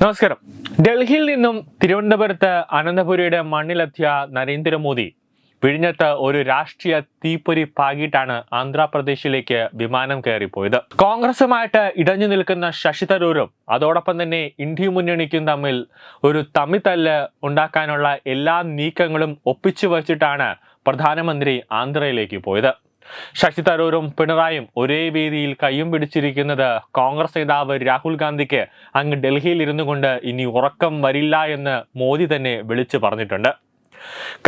നമസ്കാരം. ഡൽഹിയിൽ നിന്നും തിരുവനന്തപുരത്ത് അനന്തപുരിയുടെ മണ്ണിലെത്തിയ നരേന്ദ്രമോദി വിഴിഞ്ഞത്ത് ഒരു രാഷ്ട്രീയ തീപ്പൊരി പാകിയിട്ടാണ് ആന്ധ്രാപ്രദേശിലേക്ക് വിമാനം കയറിപ്പോയത്. കോൺഗ്രസുമായിട്ട് ഇടഞ്ഞു നിൽക്കുന്ന ശശി തരൂരും അതോടൊപ്പം തന്നെ ഇന്ത്യ മുന്നണിക്കും തമ്മിൽ ഒരു തമ്മിത്തല്ല് ഉണ്ടാക്കാനുള്ള എല്ലാ നീക്കങ്ങളും ഒപ്പിച്ചു വച്ചിട്ടാണ് പ്രധാനമന്ത്രി ആന്ധ്രയിലേക്ക് പോയത്. ശശി തരൂരും പിണറായും ഒരേ വേദിയിൽ കയ്യും പിടിച്ചിരിക്കുന്നത് കോൺഗ്രസ് നേതാവ് രാഹുൽ ഗാന്ധിക്ക്. അങ്ങ് ഡൽഹിയിൽ ഇരുന്നു കൊണ്ട് ഇനി ഉറക്കം വരില്ല എന്ന് മോദി തന്നെ വിളിച്ചു പറഞ്ഞിട്ടുണ്ട്.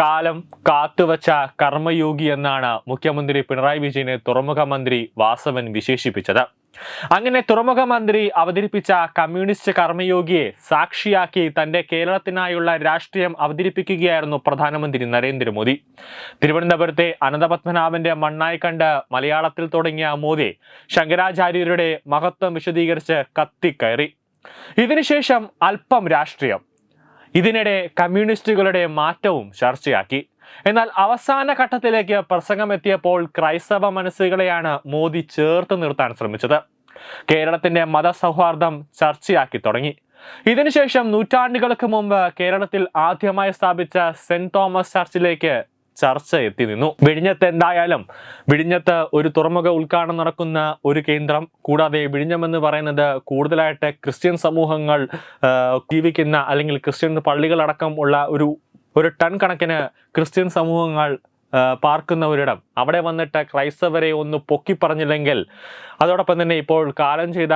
കാലം കാത്തുവച്ച കർമ്മയോഗി എന്നാണ് മുഖ്യമന്ത്രി പിണറായി വിജയനെ തുറമുഖ മന്ത്രി വാസവൻ വിശേഷിപ്പിച്ചത്. അങ്ങനെ തുറമുഖ മന്ത്രി അവതരിപ്പിച്ച കമ്മ്യൂണിസ്റ്റ് കർമ്മയോഗിയെ സാക്ഷിയാക്കി തന്റെ കേരളത്തിനായുള്ള രാഷ്ട്രീയം അവതരിപ്പിക്കുകയായിരുന്നു പ്രധാനമന്ത്രി നരേന്ദ്രമോദി. തിരുവനന്തപുരത്തെ അനന്തപത്മനാഭന്റെ മണ്ണായി കണ്ട് മലയാളത്തിൽ തുടങ്ങിയ മോദി ശങ്കരാചാര്യരുടെ മഹത്വം വിശദീകരിച്ച് കത്തിക്കയറി. ഇതിനുശേഷം അല്പം രാഷ്ട്രീയം. ഇതിനിടെ കമ്മ്യൂണിസ്റ്റുകളുടെ മാറ്റവും ചർച്ചയാക്കി. എന്നാൽ അവസാന ഘട്ടത്തിലേക്ക് പ്രസംഗം എത്തിയപ്പോൾ ക്രൈസ്തവ മനസ്സുകളെയാണ് മോദി ചേർത്ത് നിർത്താൻ ശ്രമിച്ചത്. കേരളത്തിന്റെ മതസൗഹാർദ്ദം ചർച്ചയാക്കി തുടങ്ങി. ഇതിനുശേഷം നൂറ്റാണ്ടുകൾക്ക് മുമ്പ് കേരളത്തിൽ ആദ്യമായി സ്ഥാപിച്ച സെന്റ് തോമസ് ചർച്ചിലേക്ക് ചർച്ച എത്തി നിന്നു. വിഴിഞ്ഞത്ത് എന്തായാലും വിഴിഞ്ഞത്ത് ഒരു തുറമുഖ ഉദ്ഘാടനം നടക്കുന്ന ഒരു കേന്ദ്രം കൂടാതെ വിഴിഞ്ഞമെന്ന് പറയുന്നത് കൂടുതലായിട്ട് ക്രിസ്ത്യൻ സമൂഹങ്ങൾ ജീവിക്കുന്ന അല്ലെങ്കിൽ ക്രിസ്ത്യൻ പള്ളികളടക്കം ഉള്ള ഒരു ഒരു ടൺ കണക്കിന് ക്രിസ്ത്യൻ സമൂഹങ്ങൾ പാർക്കുന്ന ഒരിടം അവിടെ വന്നിട്ട് ക്രൈസ്തവരെ ഒന്ന് പൊക്കി പറഞ്ഞില്ലെങ്കിൽ അതോടൊപ്പം തന്നെ ഇപ്പോൾ കാലം ചെയ്ത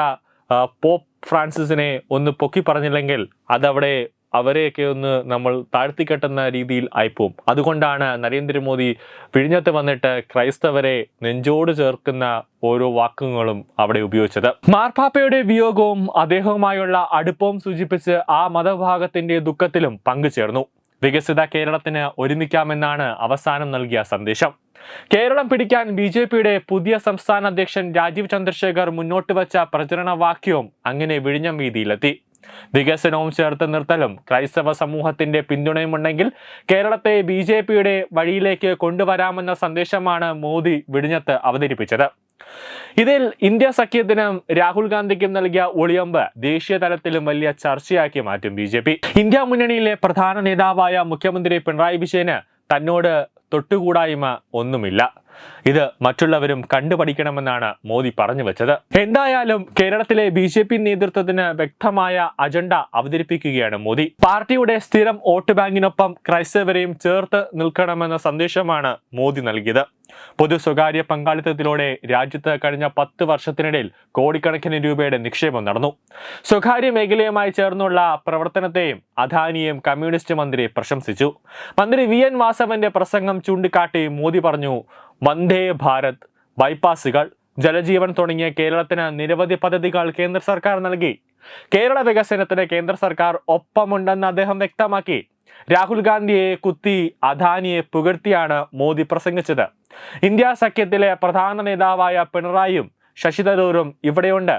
പോപ്പ് ഫ്രാൻസിസിനെ ഒന്ന് പൊക്കി പറഞ്ഞില്ലെങ്കിൽ അതവിടെ അവരെയൊക്കെ ഒന്ന് നമ്മൾ താഴ്ത്തിക്കെട്ടുന്ന രീതിയിൽ ആയിപ്പോവും. അതുകൊണ്ടാണ് നരേന്ദ്രമോദി പിഴിഞ്ഞത്ത് വന്നിട്ട് ക്രൈസ്തവരെ നെഞ്ചോട് ചേർക്കുന്ന ഓരോ വാക്കുകളും അവിടെ ഉപയോഗിച്ചത്. മാർപ്പാപ്പയുടെ വിയോഗവും അദ്ദേഹവുമായുള്ള അടുപ്പവും സൂചിപ്പിച്ച് ആ മതഭാഗത്തിന്റെ ദുഃഖത്തിലും പങ്കുചേർന്നു. വികസിത കേരളത്തിന് ഒരുമിക്കാമെന്നാണ് അവസാനം നൽകിയ സന്ദേശം. കേരളം പിടിക്കാൻ ബി ജെ പിയുടെ പുതിയ സംസ്ഥാന അധ്യക്ഷൻ രാജീവ് ചന്ദ്രശേഖർ മുന്നോട്ട് വച്ച പ്രചരണ വാക്യവും അങ്ങനെ വിഴിഞ്ഞം വീതിയിലെത്തി. വികസനവും ചേർത്ത് നിർത്തലും ക്രൈസ്തവ സമൂഹത്തിന്റെ പിന്തുണയുമുണ്ടെങ്കിൽ കേരളത്തെ ബി ജെ പിയുടെ വഴിയിലേക്ക് കൊണ്ടുവരാമെന്ന സന്ദേശമാണ് മോദി വിഴിഞ്ഞത്ത് അവതരിപ്പിച്ചത്. ഇതിൽ ഇന്ത്യ സഖ്യത്തിന് രാഹുൽ ഗാന്ധിക്കും നൽകിയ ഒളിയമ്പ് ദേശീയ തലത്തിലും വലിയ ചർച്ചയാക്കി മാറ്റും ബി ഇന്ത്യ മുന്നണിയിലെ പ്രധാന നേതാവായ മുഖ്യമന്ത്രി പിണറായി വിജയന് തന്നോട് തൊട്ടുകൂടായ്മ ഒന്നുമില്ല. ഇത് മറ്റുള്ളവരും കണ്ടുപഠിക്കണമെന്നാണ് മോദി പറഞ്ഞു വെച്ചത്. എന്തായാലും കേരളത്തിലെ ബി ജെ പി നേതൃത്വത്തിന് വ്യക്തമായ അജണ്ട അവതരിപ്പിക്കുകയാണ് മോദി. പാർട്ടിയുടെ സ്ഥിരം വോട്ട് ബാങ്കിനൊപ്പം ക്രൈസ്തവരെയും ചേർത്ത് നിൽക്കണമെന്ന സന്ദേശമാണ് മോദി നൽകിയത്. പൊതു സ്വകാര്യ പങ്കാളിത്തത്തിലൂടെ രാജ്യത്ത് കഴിഞ്ഞ പത്ത് വർഷത്തിനിടയിൽ കോടിക്കണക്കിന് രൂപയുടെ നിക്ഷേപം നടന്നു. സ്വകാര്യ മേഖലയുമായി ചേർന്നുള്ള പ്രവർത്തനത്തെയും അദാനിയും കമ്മ്യൂണിസ്റ്റ് മന്ത്രി പ്രശംസിച്ചു. മന്ത്രി വി എൻ വാസവന്റെ പ്രസംഗം ചൂണ്ടിക്കാട്ടി മോദി പറഞ്ഞു വന്ദേ ഭാരത് ബൈപ്പാസുകൾ ജലജീവൻ തുടങ്ങിയ കേരളത്തിന് നിരവധി പദ്ധതികൾ കേന്ദ്ര സർക്കാർ നൽകി. കേരള വികസനത്തിന് കേന്ദ്ര സർക്കാർ ഒപ്പമുണ്ടെന്ന് അദ്ദേഹം വ്യക്തമാക്കി. രാഹുൽ ഗാന്ധിയെ കുത്തി അദാനിയെ പുകഴ്ത്തിയാണ് മോദി പ്രസംഗിച്ചത്. ഇന്ത്യ സഖ്യത്തിലെ പ്രധാന നേതാവായ പിണറായിയും ശശി തരൂരും ഇവിടെയുണ്ട്.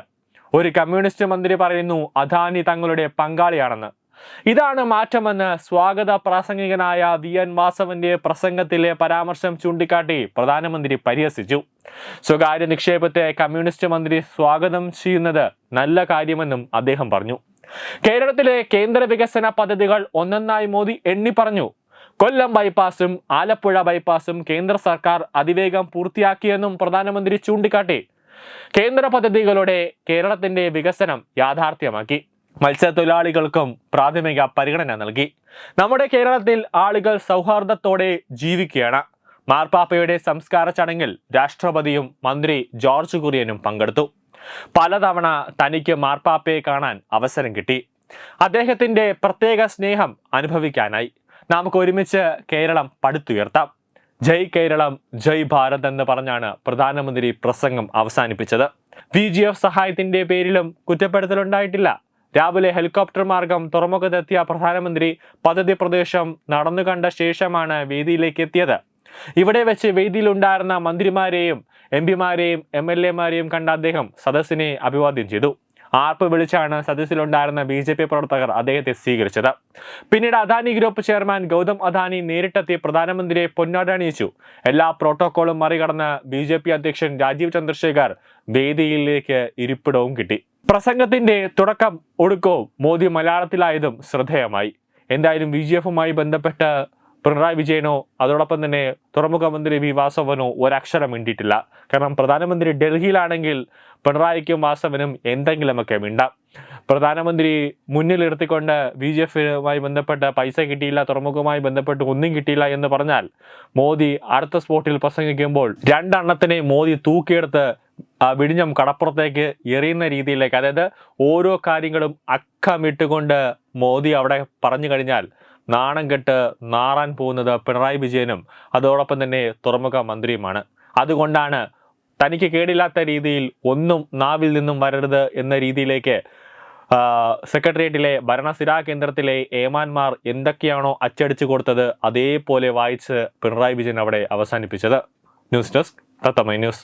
ഒരു കമ്മ്യൂണിസ്റ്റ് മന്ത്രി പറയുന്നു അദാനി തങ്ങളുടെ പങ്കാളിയാണെന്ന്. ഇതാണ് മാറ്റമെന്ന് സ്വാഗത പ്രാസംഗികനായ വി എൻ വാസവന്റെ പ്രസംഗത്തിലെ പരാമർശം ചൂണ്ടിക്കാട്ടി പ്രധാനമന്ത്രി പരിഹസിച്ചു. സ്വകാര്യ നിക്ഷേപത്തെ കമ്മ്യൂണിസ്റ്റ് മന്ത്രി സ്വാഗതം ചെയ്യുന്നത് നല്ല കാര്യമെന്നും അദ്ദേഹം പറഞ്ഞു. കേരളത്തിലെ കേന്ദ്ര വികസന പദ്ധതികൾ ഒന്നൊന്നായി മോദി എണ്ണി പറഞ്ഞു. കൊല്ലം ബൈപ്പാസും ആലപ്പുഴ ബൈപ്പാസും കേന്ദ്ര സർക്കാർ അതിവേഗം പൂർത്തിയാക്കിയെന്നും പ്രധാനമന്ത്രി ചൂണ്ടിക്കാട്ടി. കേന്ദ്ര പദ്ധതികളുടെ കേരളത്തിന്റെ വികസനം യാഥാർത്ഥ്യമാക്കി. മത്സ്യത്തൊഴിലാളികൾക്കും പ്രാഥമിക പരിഗണന നൽകി. നമ്മുടെ കേരളത്തിൽ ആളുകൾ സൗഹാർദ്ദത്തോടെ ജീവിക്കുകയാണ്. മാർപ്പാപ്പയുടെ സംസ്കാര ചടങ്ങിൽ രാഷ്ട്രപതിയും മന്ത്രി ജോർജ് കുര്യനും പങ്കെടുത്തു. പലതവണ തനിക്ക് മാർപ്പാപ്പയെ കാണാൻ അവസരം കിട്ടി. അദ്ദേഹത്തിന്റെ പ്രത്യേക സ്നേഹം അനുഭവിക്കാനായി നമുക്ക് ഒരുമിച്ച് കേരളം പടുത്തുയർത്താം. ജയ് കേരളം ജയ് ഭാരത് എന്ന് പറഞ്ഞാണ് പ്രധാനമന്ത്രി പ്രസംഗം അവസാനിപ്പിച്ചത്. വി ജി എഫ് സഹായത്തിന്റെ പേരിലും കുറ്റപ്പെടുത്തലുണ്ടായിട്ടില്ല. രാവിലെ ഹെലികോപ്റ്റർ മാർഗം തുറമുഖത്തെത്തിയ പ്രധാനമന്ത്രി പദ്ധതി പ്രദേശം നടന്നു കണ്ട ശേഷമാണ് വേദിയിലേക്ക് എത്തിയത്. ഇവിടെ വെച്ച് വേദിയിലുണ്ടായിരുന്ന മന്ത്രിമാരെയും എം പിമാരെയും എം എൽ എമാരെയും കണ്ട അദ്ദേഹം സദസ്സിനെ അഭിവാദ്യം ചെയ്തു. ആർപ്പ് വിളിച്ചാണ് സദസ്സിലുണ്ടായിരുന്ന ബി ജെ പി പ്രവർത്തകർ അദ്ദേഹത്തെ സ്വീകരിച്ചത്. പിന്നീട് അദാനി ഗ്രൂപ്പ് ചെയർമാൻ ഗൗതം അദാനി നേരിട്ടെത്തി പ്രധാനമന്ത്രിയെ പൊന്നാടണിയിച്ചു എല്ലാ പ്രോട്ടോക്കോളും മറികടന്ന് ബി അധ്യക്ഷൻ രാജീവ് ചന്ദ്രശേഖർ വേദിയിലേക്ക് ഇരിപ്പിടവും കിട്ടി. പ്രസംഗത്തിന്റെ തുടക്കം ഒടുക്കവും മോദി മലയാളത്തിലായതും ശ്രദ്ധേയമായി. എന്തായാലും ബി ജി എഫുമായി ബന്ധപ്പെട്ട് പിണറായി വിജയനോ അതോടൊപ്പം തന്നെ തുറമുഖ മന്ത്രി വി വാസവനോ ഒരക്ഷരം മിണ്ടിയിട്ടില്ല. കാരണം പ്രധാനമന്ത്രി ഡൽഹിയിലാണെങ്കിൽ പിണറായിക്കും വാസവനും എന്തെങ്കിലുമൊക്കെ മിണ്ടാം. പ്രധാനമന്ത്രി മുന്നിൽ നിർത്തിക്കൊണ്ട് ബി ജെ എഫുമായി ബന്ധപ്പെട്ട് പൈസ കിട്ടിയില്ല തുറമുഖവുമായി ബന്ധപ്പെട്ട് ഒന്നും കിട്ടിയില്ല എന്ന് പറഞ്ഞാൽ മോദി അടുത്ത സ്പോട്ടിൽ പ്രസംഗിക്കുമ്പോൾ രണ്ടെണ്ണത്തിനെ മോദി തൂക്കിയെടുത്ത് വിഴിഞ്ഞം കടപ്പുറത്തേക്ക് എറിയുന്ന രീതിയിലേക്ക് അതായത് ഓരോ കാര്യങ്ങളും അക്കമിട്ടുകൊണ്ട് മോദി അവിടെ പറഞ്ഞു കഴിഞ്ഞാൽ നാണം കെട്ട് നാറാൻ പോകുന്നത് പിണറായി വിജയനും അതോടൊപ്പം തന്നെ തുറമുഖ മന്ത്രിയുമാണ്. അതുകൊണ്ടാണ് തനിക്ക് കേടില്ലാത്ത രീതിയിൽ ഒന്നും നാവിൽ നിന്നും വരരുത് എന്ന രീതിയിലേക്ക് സെക്രട്ടേറിയറ്റിലെ ഭരണസിരാ കേന്ദ്രത്തിലെ ഏമാന്മാർ എന്തൊക്കെയാണോ അച്ചടിച്ചു കൊടുത്തത് അതേപോലെ വായിച്ച് പിണറായി വിജയൻ അവിടെ അവസാനിപ്പിച്ചത്. News desk തത്തമൈ news.